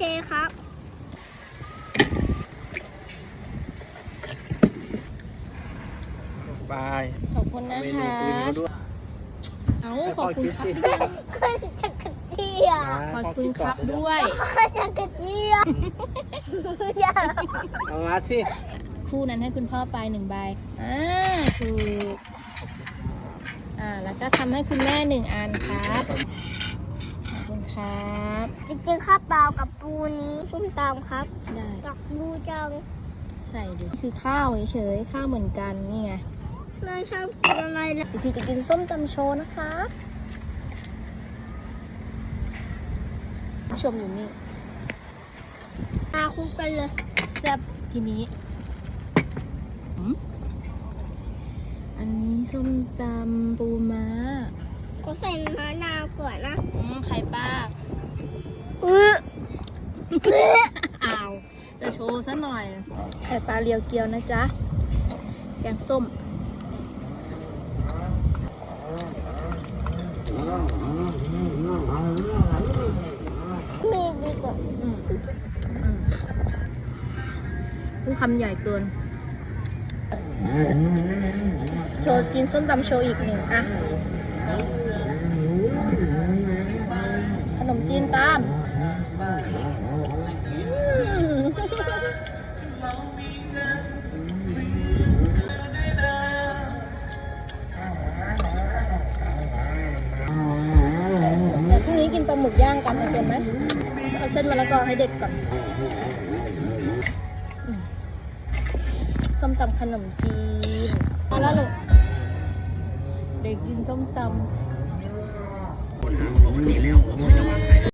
เคครับ บายขอบคุณนะเมนูคะคืนเขาด้วย เอาขให้อบพ่อคุณคิดครัสิบคุณจักรเจียบขอบคุณครับด้วยจักรเจียบอย่าเอามาสิ คู่นั้นให้คุณพ่อไปหนึ่งใบ อ่า ถูก อ่า แล้วก็ทำให้คุณแม่หนึ่งอันครับ ขอบคุณครับ จริงๆข้าวเปล่ากับปูนี้ส้มตำครับได้กับปูจังใส่ดิคือข้าวเฉยๆข้าวเหมือนกันนี่ไงแม่ชอบกินอะไรเลยอีซีจะกินส้มตำโชว์นะคะผู้ชมอยู่นี่มาคุกกันเลยแซ่บทีนี้หืมอันนี้ส้มตำปูม้าก็ใส่มะนาวก่อนนะอืมไข่ป้า อื้อ อ้าว จะโชว์ซะหน่อย ไข่ปลาเรียวเกียวนะจ๊ะ แกงส้ม มีดีกว่าอืมอืมผู้คำใหญ่เกิน โชว์กินส้มตำโชว์อีกหนึ่งอะ ขนมจีนตาม ลาหมึกย่างกันโอเคไหมเอาเส้นมะละกอให้เด็กก่อนส้มตำขนมจีนมาแล้วลูกเด็กกินส้มตำ